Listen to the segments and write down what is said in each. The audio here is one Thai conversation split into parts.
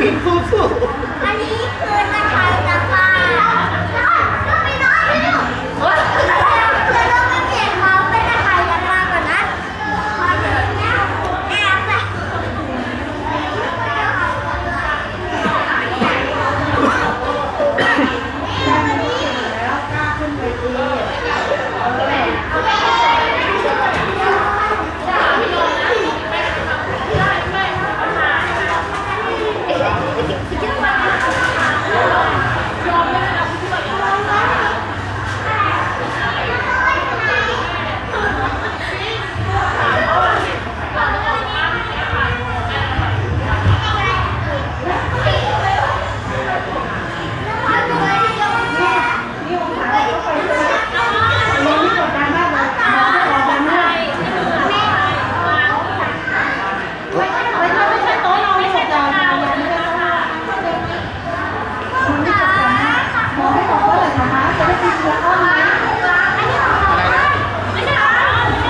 บินสู้สู้ อันนี้คือตะไคร้น้ำปลาก็ไม่น้อยไม่รู้เดี๋ยวเราไปเปลี่ยนเขาเป็นตะไคร้น้ำปลาก่อนนะมาเดี๋ยวนะแอบไป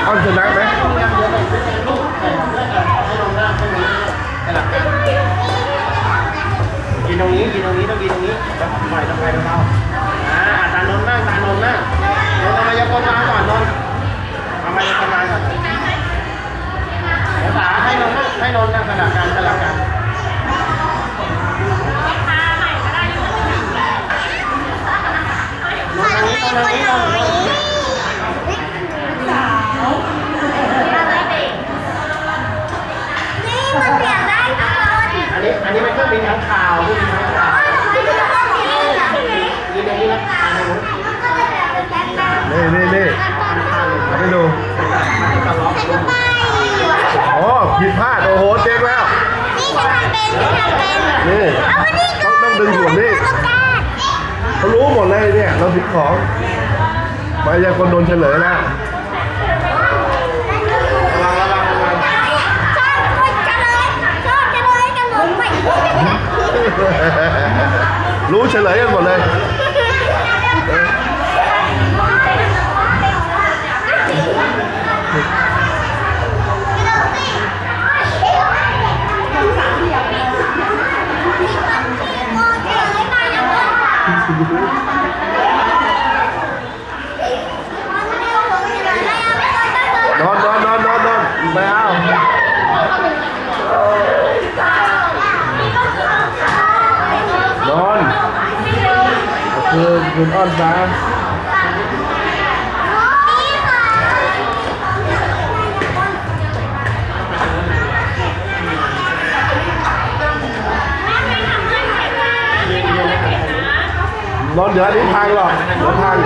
อ้อนชนะไหม กินตรงนี้กินตรงนี้ต้องกินตรงนี้แล้วปล่อยต้องไปเบาๆอ่าตานนท์นั่งตานนท์นั่งนนท์เอามายากลมาก่อนนนท์เอามายากลมาก่อนเดี๋ยวสาให้นนท์นั่งให้นนท์นั่งสลับกันสลับกันนนท์ตรงนี้ตรงนี้ตรงนี้ นี่มันเปลี่ยนได้ทุกคน อันนี้อันนี้เป็นเครื่องบินทางข่าวเครื่องบินทางข่าว ไม่รู้ว่าเปลี่ยนได้ใช่ไหม กินตรงนี้นะทางนู้น มันก็จะแบบเป็นแบ็คกราวด์ นี่นี่นี่ ข้างๆเลย เอาไปดู มันจะล็อก ใส่เข้าไป อ๋อผิดพลาด โอ้โห เจ๊งแล้ว นี่จะทำเป็นนี่ทำเป็ นนี่เอามานี่ต้องต้องดึงส่วนนี้ต้องการเขารู้หมดเลยเนี่ยเราผิดของมายากลโดนเฉลยแล้วระวังระวังระวังชอบคนกันเลยชอบกันเลยกันหลงไปรู้เฉลยกันหมดเลย นอนนอนนอนนอนนอนไม่เอานอน คุณอ้อนฟ้าร้อนเดี๋ยวนี้พังหรอกร้อนพัง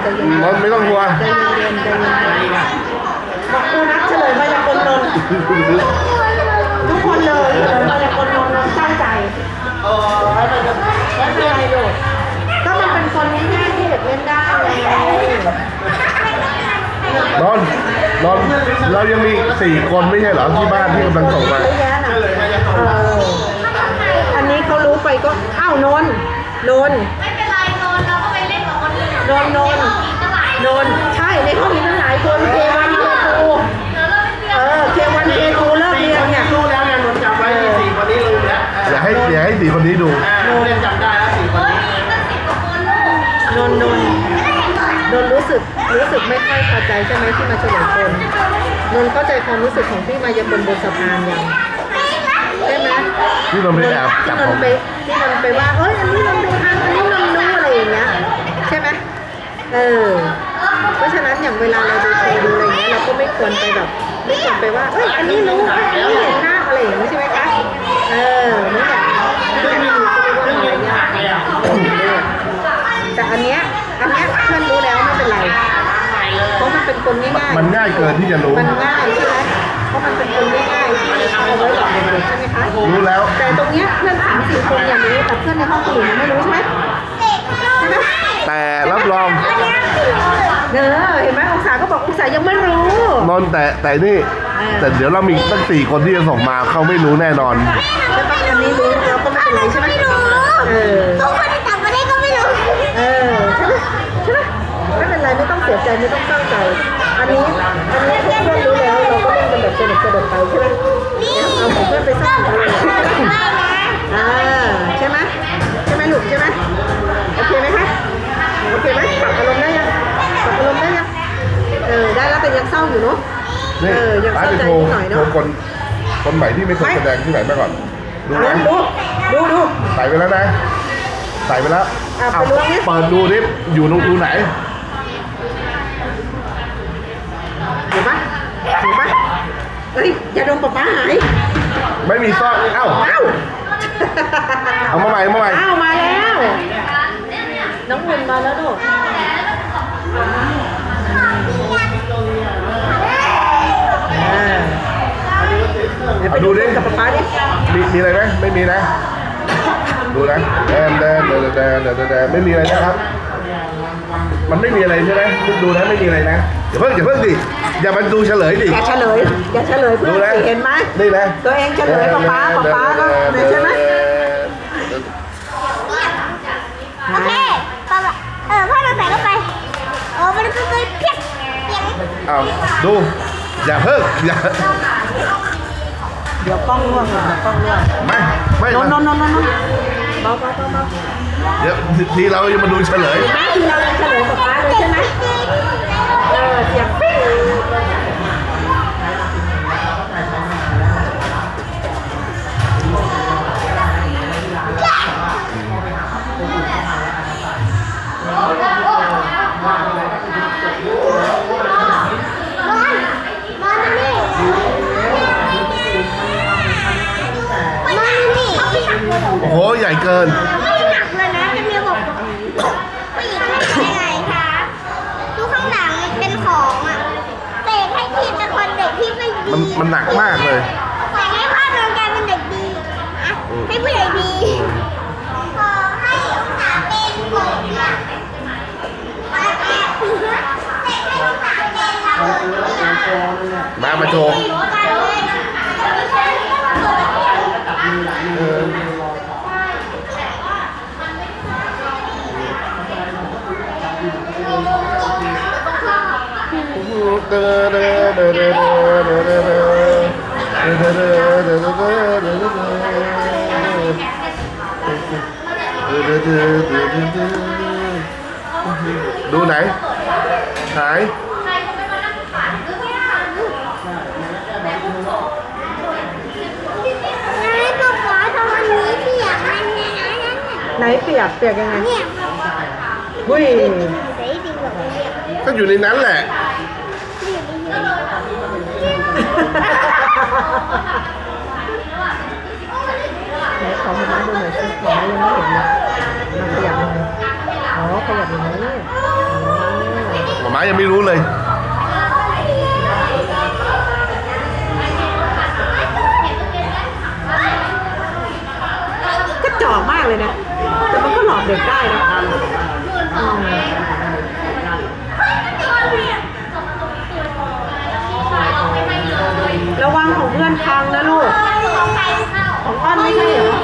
ใจเย็นๆใจเย็นนอนไม่ต้องกลัวๆใจเย็นๆใจเย็นๆบอกครูนัทเฉลยมายากลนนท์ทุกคนเลยเฉลยมายากลนนท์ตั้งใจเออให้มันจะไม่เป็นไรโดดก็มันเป็นคนง่ายๆที่เด็กเล่นได้ไงนอนนอนเรายังมีอีกสี่คนไม่ใช่เหรอที่บ้านที่กำลังส่งมา เยอะแยะเฉนะลยมายากลเอออันนี้เขารู้ไปก็อ้าวนนท์นนท์ ไม่เป็นไร นอื่นนนท์นนท์มีตั้งหลายนนท์ใช่ในห้องนี้ตั้งหลายคนเควันเคทูเดี๋ยวเราไปเปลี่ยนเออเควันเคทูเลิกเรียนเนี่ยรู้แล้วไงนนท์จำไว้ที่สี่คนนี้ลืมแล้วอย่าให้อย่าให้สี่คนนี้ดูอ่าเล่นจำได้แล้วสี่คนนี้ตั้งสิบกว่าคนลูกนนท์นนท์นนท์รู้สึกรู้สึกไม่ค่อยพอใจใช่ไหมที่มาเฉลยคนนนท์เข้าใจความรู้สึกของพี่มายากลบนสะพานยังนี่นะใช่ไหมที่นนท์ไปแอบจับที่นผนมท์ไปที่นนท์ไปว่าเอ้ยอันนี้นนท์ดูทางอันนี้นนท์ดูอะไรอย่างเงี้ยใช่ไหม เออ เพราะฉะนั้นอย่างเวลาเราดูโชว์ดูอะไรอย่างเงี้ยเราก็ไม่ควรไปแบบไม่ควรไปว่า เอ้ย อันนี้รู้เอ้ยอันนี้เห็นหน้าอะไรอย่างงี้ใช่ไหมคะ เออไม่อยากไม่มีก็ไม่ว่าอะไรเงี้ยแต่อันเนี้ย อันเนี้ยเพื่อนรู้แล้วไม่เป็นไร เพราะมันเป็นคนง่ายๆมันง่ายเกินที่จะรู้ มันง่ายใช่ไหมเพราะมันเป็นคนง่ายๆที่เอาไว้หลอกเด็กๆใช่ไหมคะ รู้แล้ว แต่ตรงเนี้ยเพื่อนสามสี่คนยังรู้แต่เพื่อนในห้องคนอื่นยังไม่รู้ใช่ไหมใช่ไหม แต่รับรองเออเห็นไหมองศาก็บอกองศายังไม่รู้นนท์แต่แต่นี่ แต่เดี๋ยวเรามีตั้งสี่คนที่จะส่งมาเขาไม่รู้แน่นอน แล้วบางอันนี้รู้เราก็ไม่เป็นไรใช่ไหมไม่รู้เออทุกคนที่ต่างประเทศก็ไม่รู้เออใช่ไหมใช่ไหมไม่เป็นไรไม่ต้องเสียใจไม่ต้องเศร้าใจ อันนี้อันนี้เพื่อนรู้แล้วเราก็เล่นกันแบบสนุกสนุกไปใช่ไหมเอาของเพื่อนไปสร้างอะไรอย่างเงี้ยไม่นะอ่าใช่ไหมใช่ไหมลูกใช่ไหมโอเคไหมคะ โอเคไหมปรับอารมณ์ได้ยังปรับอารมณ์ได้ยังเออได้แล้วแต่ยังเศร้าอยู่เนาะเอนี่อยังป้าเศร้าจะใจโทรนิดหน่อยโทรเนาะคน คนใหม่ที่ไม่เคยไม่แสดงที่ไหนมาก่อน ดูนะดูดูดู ใส่ไปแล้วนะ ใส่ไปแล้วอะเอาไปดูนี่เปิดดูดิอยู่ตรงรูไหน เห็นปะเห็นปะเฮ้ยอย่าดมป๊าป๊าหายไม่มีซ่อนเอ้า เอ้า เอามาใหม่เอามาใหม่ เอ้ามาแล้ว น้องหุ่นมาแล้วลูกอ่าไหนไปเอาดูดิกับป๊าป๊าดิมีมีอะไรไหมไม่มีนะ ดูนะเดินเดินเดินเดินเดินเดินเดินไม่มีอะไรนะครับ มันไม่มีอะไรใช่ไหมดูนะไม่มีอะไรนะอย่าเพิ่งอย่าเพิ่งดิอย่ามาดูเฉลยดิอย่าเฉลยอย่าเฉลยเพื่อดูนนะสิเห็นไหมนี่นะตัวเองเฉลยป๊าป๊าป๊าป๊าก็เนี่ยใช่ไหม โอเคปะปะเออพ่อเราใส่เข้าไปโอ้มันก็เลยเพี้ยเพี้ย เอาดูอย่าเพิ่งอย่าเดี๋ยวกล้องร่วงเดี๋ยวกล้องร่วงไม่ไม่นนนมานนนนนเบาเบาเบาเบาเดี๋ยวทีเราจะมาดูเฉลยแม่ที่เรายังเฉลยป๊าป๊าเลยใช่ไหมเออเสียง กินไม่หนักเลยนะจะมีบอกผู้หญิงทำยังไงคะดูข้างหลังมันเป็นของอะเตะให้พี่เป็นคนเด็กที่ไม่ดีมันมันหนักมากเลยะไหนเปียกเปียกยังไงเนี่ยหุ้ยใส่ดีกว่าเนี่ยก็อยู่ในนั้นแหละ ไหนขอให้มาดูหน่อยสิขอให้ยังไม่เห็นเลยมาขยับหน่อยอ๋อขยับอย่างนี้อ๋อหมาม้ายังไม่รู้เลย ก็จ่อมากเลยนะ แต่มันก็หลอกเด็กได้นะอืมระวัง พังนะลูก ของอ้อนไม่ใช่เหรอ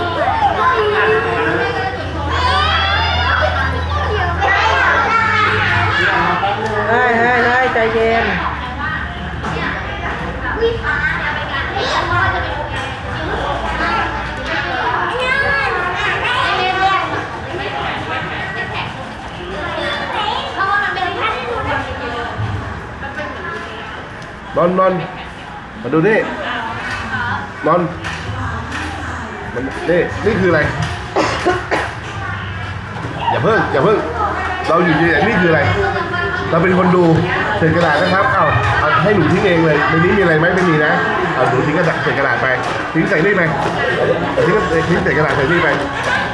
ได้ได้ได้ใจเย็นนอนนอนมาดูนี่ นอนนี่นี่คืออะไร อย่าเพิ่งอย่าเพิ่งเราอยู่ดีๆนี่คืออะไร เราเป็นคนดูเศษกระดาษนะครับเอาเอาให้หนูทิ้งเองเลยในนี้มีอะไรไหมไม่มีนะเอาหนูทิ้งกระดาษเศษกระดาษไปทิ้งใส่นี่ไปทิ้งทิ้งเศษกระดาษใส่นี่ไป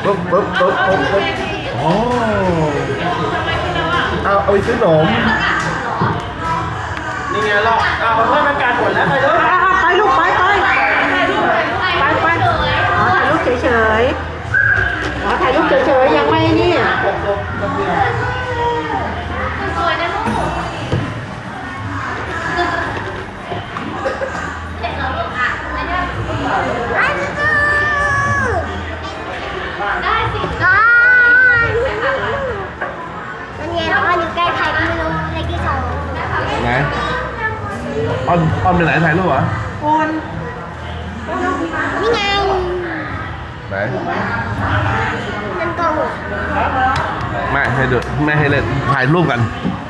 ปุ๊บปุ๊บปุ๊บปุ๊บปุ๊บอ๋อเอาเอาไปซื้อขนมนี่ไงเรอบเอาเพื่อนมันการผลแล้วไปเลย ไหนออนออนไปไหนถ่ายรูปเหรอโอนนี่ไงไหนมันโกหกไม่ให้ดูไม่ให้เล่นถ่ายรูปกันเ